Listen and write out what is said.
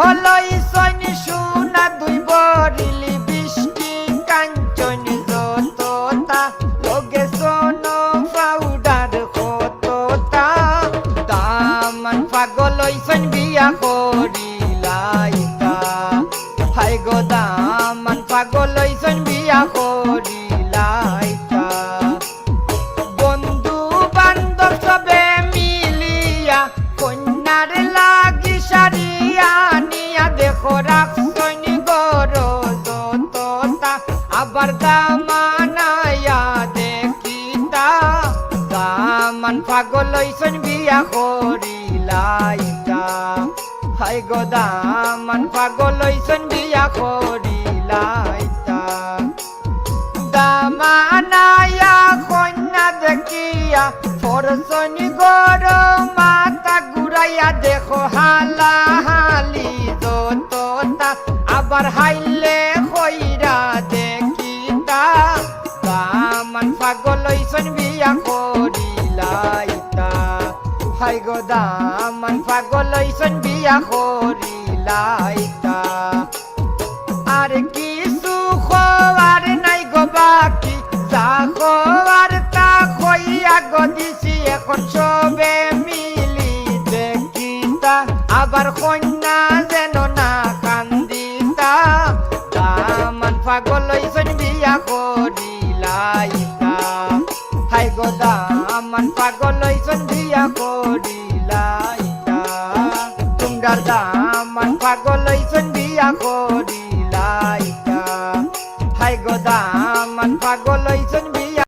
হলো ইসন শুনা দুই বরিলি বৃষ্টি, কাঞ্চন যততা লগে সোন পাউডার কততা। দামান পাগল ইসন বিয়া করিলাইতা। হাই গো, দামান পাগল ইসন বিয়া রাখছন গর যততা আবার দামানায়া দেখিতা। দামান পাগল লইছেন বিয়া করিলাইতা। হাই গো, দামান পাগল লইছেন বিয়া করিলাইতা। যততা আবার হাইলে কইরা দেখিতা। দামান পাগল লইছেন বিয়া করিলাইতা হাই গো দামান পাগল লইছেন বিয়া করিলাইতা আর কিছু খোয়ার নাই গো বাকি, যা খোয়ার তা খইয়া গো দিছি। এখন সবে মিলি দেখিতা। আবার কন্যা যাইতা হাই গো দামান পাগল হইছন বিয়া